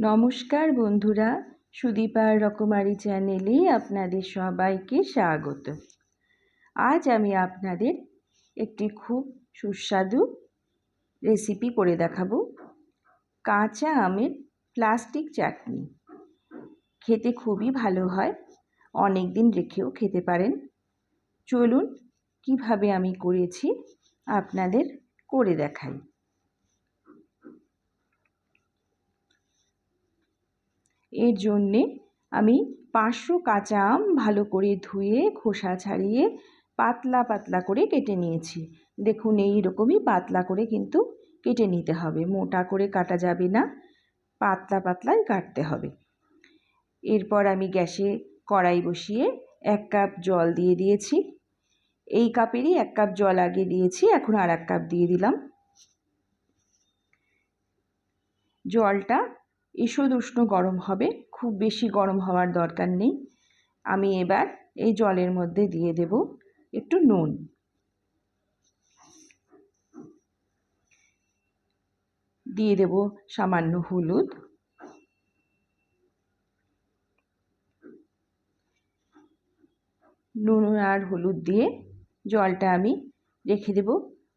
নমস্কার বন্ধুরা, সুদীপার রকমারি চ্যানেলে আপনাদের সবাইকে স্বাগত। আজ আমি আপনাদের একটি খুব সুস্বাদু রেসিপি করে দেখাবো। কাঁচা আমের প্লাস্টিক চাটনি। খেতে খুবই ভালো হয় অনেক দিন রেখেও খেতে পারেন। চলুন কীভাবে আমি করেছি আপনাদের করে দেখাই। এর জন্যে আমি পাঁচশো কাঁচা আম ভালো করে ধুয়ে, খোসা ছাড়িয়ে পাতলা পাতলা করে কেটে নিয়েছি। দেখুন, এই রকমই পাতলা করে কিন্তু কেটে নিতে হবে। মোটা করে কাটা যাবে না, পাতলা পাতলাই কাটতে হবে। এরপর আমি গ্যাসে কড়াই বসিয়ে এক কাপ জল দিয়ে দিয়েছি। এই কাপেরই এক কাপ জল আগে দিয়েছি, এখন আর এক কাপ দিয়ে দিলাম। জলটা ঈষদ উষ্ণ গরম হবে, খুব বেশি গরম হওয়ার দরকার নেই। আমি এবার এই জলের মধ্যে দিয়ে দেব একটু নুন। দিয়ে দেব সামান্য হলুদ। নুন আর হলুদ দিয়ে জলটা আমি রেখে দেব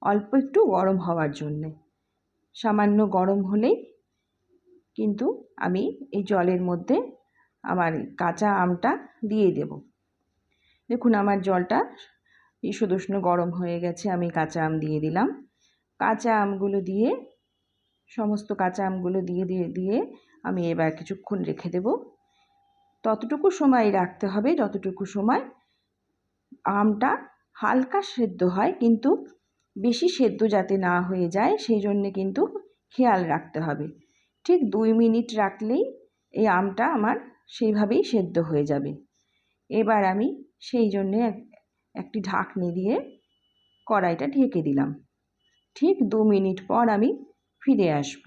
অল্প একটু গরম হওয়ার জন্যে। সামান্য গরম হলেই কিন্তু আমি এই জলের মধ্যে আমার কাঁচা আমটা দিয়ে দেব। দেখুন আমার জলটা ঈষদুষ্ণ গরম হয়ে গেছে, আমি কাঁচা আম দিয়ে দিলাম। কাঁচা আমগুলো দিয়ে, সমস্ত কাঁচা আমগুলো দিয়ে দিয়ে দিয়ে আমি এবার কিছুক্ষণ রেখে দেব। ততটুকু সময় রাখতে হবে, যতটুকু সময় আমটা হালকা সেদ্ধ হয় কিন্তু বেশি সেদ্ধ যাতে না হয়ে যায়, সেই জন্যে কিন্তু খেয়াল রাখতে হবে। ঠিক দুই মিনিট রাখলেই এই আমটা আমার সেইভাবেই সেদ্ধ হয়ে যাবে। এবার আমি সেই জন্যে একটি ঢাকনি দিয়ে কড়াইটা ঢেকে দিলাম। ঠিক দু মিনিট পর আমি ফিরে আসব।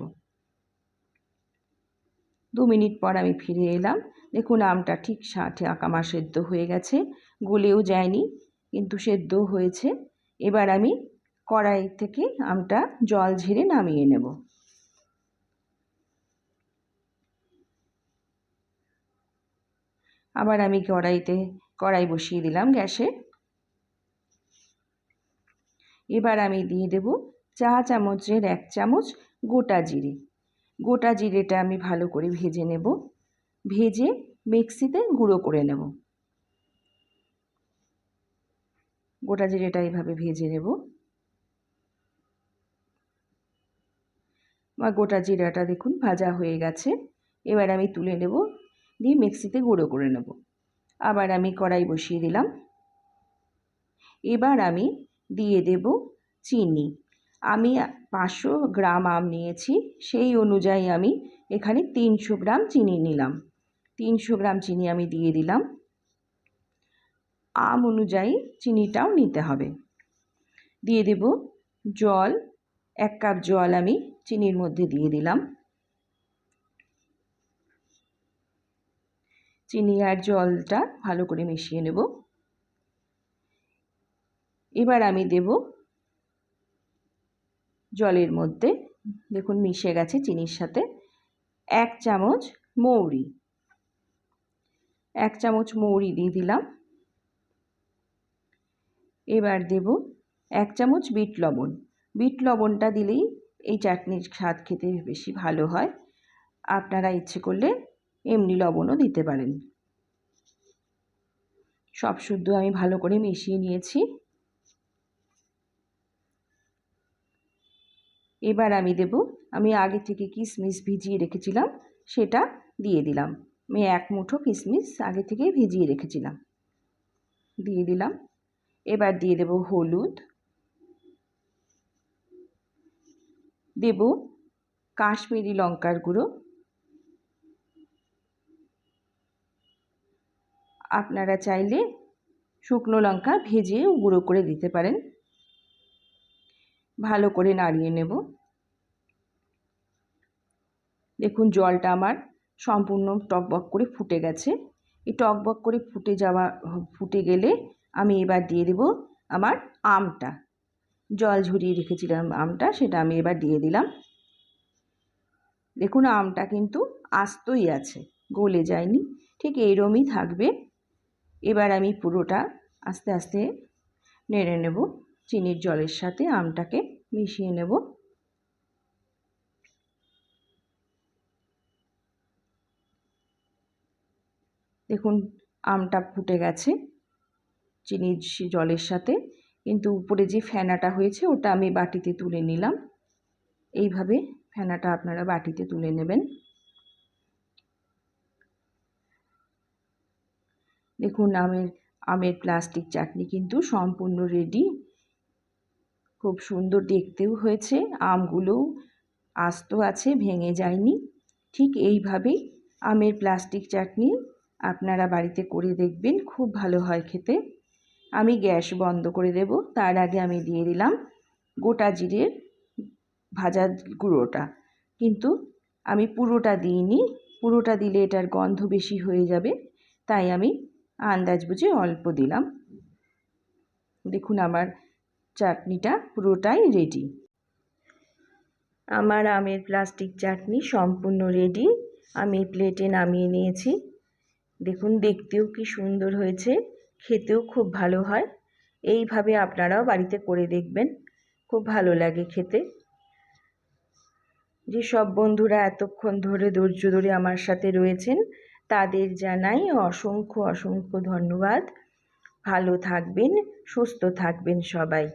দু মিনিট পর আমি ফিরে এলাম। দেখুন আমটা ঠিক ঠিক আমার সেদ্ধ হয়ে গেছে, গলেও যায়নি, কিন্তু সেদ্ধ হয়েছে। এবার আমি কড়াই থেকে আমটা জল ঝেড়ে নামিয়ে নেব। আবার আমি কড়াইতে, কড়াই বসিয়ে দিলাম গ্যাসে। এবার আমি দিয়ে দেব চা চামচের এক চামচ গোটা জিরে। গোটা জিরেটা আমি ভালো করে ভেজে নেব। ভেজে মিক্সিতে গুঁড়ো করে নেব। গোটা জিরেটা এইভাবে ভেজে নেব। আমার গোটা জিরাটা দেখুন ভাজা হয়ে গেছে। এবার আমি তুলে নেব দিয়ে মিক্সিতে গুঁড়ো করে নেব। আবার আমি কড়াই বসিয়ে দিলাম। এবার আমি দিয়ে দেব চিনি। আমি পাঁচশো গ্রাম আম নিয়েছি, সেই অনুযায়ী আমি এখানে তিনশো গ্রাম চিনি নিলাম। তিনশো গ্রাম চিনি আমি দিয়ে দিলাম। আম অনুযায়ী চিনিটাও নিতে হবে। দিয়ে দেব জল। এক কাপ জল আমি চিনির মধ্যে দিয়ে দিলাম। চিনি আর জলটা ভালো করে মিশিয়ে নেব। এবার আমি দেব জলের মধ্যে, দেখুন মিশে গেছে চিনির সাথে, এক চামচ মৌরি। এক চামচ মৌরি দিয়ে দিলাম। এবার দেব এক চামচ বিট লবণ। বিট লবণটা দিলেই এই চাটনির স্বাদ খেতে বেশি ভালো হয়। আপনারা ইচ্ছে করলে এমনি লবণও দিতে পারেন। সব শুদ্ধ আমি ভালো করে মিশিয়ে নিয়েছি। এবার আমি দেব, আমি আগে থেকে কিশমিশ ভিজিয়ে রেখেছিলাম, সেটা দিয়ে দিলাম। আমি এক মুঠো কিশমিশ আগে থেকে ভিজিয়ে রেখেছিলাম। দিয়ে দিলাম। এবার দিয়ে দেব হলুদ। দেব কাশ্মীরি লঙ্কার গুঁড়ো। আপনারা চাইলে শুকনো লঙ্কা ভেজে গুঁড়ো করে দিতে পারেন। ভালো করে নাড়িয়ে নেব। দেখুন, জলটা আমার সম্পূর্ণ টকবক করে ফুটে গেছে। এই টকবক করে ফুটে যাওয়া, ফুটে গেলে আমি এবার দিয়ে দেব আমার আমটা। জল ঝরিয়ে রেখেছিলাম আমটা, সেটা আমি এবার দিয়ে দিলাম। দেখুন, আমটা কিন্তু আস্তই আছে, গলে যায়নি। ঠিক এইরমই থাকবে। এবার আমি পুরোটা আস্তে আস্তে নেড়ে নেব। চিনির জলের সাথে আমটাকে মিশিয়ে নেব। দেখুন, আমটা ফুটে গেছে চিনির জলের সাথে। কিন্তু উপরে যে ফেনাটা হয়েছে, ওটা আমি বাটিতে তুলে নিলাম। এইভাবে ফেনাটা আপনারা বাটিতে তুলে নেবেন। দেখুন, আমের আমের প্লাস্টিক চাটনি কিন্তু সম্পূর্ণ রেডি খুব সুন্দর দেখতেও হয়েছে, আমগুলোও আস্ত আছে, ভেঙে যায়নি। ঠিক এইভাবেই আমের প্লাস্টিক চাটনি আপনারা বাড়িতে করে দেখবেন, খুব ভালো হয় খেতে। আমি গ্যাস বন্ধ করে দেব, তার আগে আমি দিয়ে দিলাম গোটা জিরের ভাজা গুঁড়োটা। কিন্তু আমি পুরোটা দিইনি, পুরোটা দিলে এটার গন্ধ বেশি হয়ে যাবে, তাই আমি আন্দাজ বুঝে অল্প দিলাম। দেখুন আমার চাটনিটা পুরোটাই রেডি আমার আমের প্লাস্টিক চাটনি সম্পূর্ণ রেডি আমি প্লেটে নামিয়ে নিয়েছি। দেখুন, দেখতেও কি সুন্দর হয়েছে। খেতেও খুব ভালো হয়। এইভাবে আপনারাও বাড়িতে করে দেখবেন। খুব ভালো লাগে খেতে। যে সব বন্ধুরা এতক্ষণ ধরে ধৈর্য ধরে আমার সাথে রয়েছেন তাদের জানাই অসংখ্য অসংখ্য ধন্যবাদ। ভালো থাকবেন সুস্থ থাকবেন সবাই।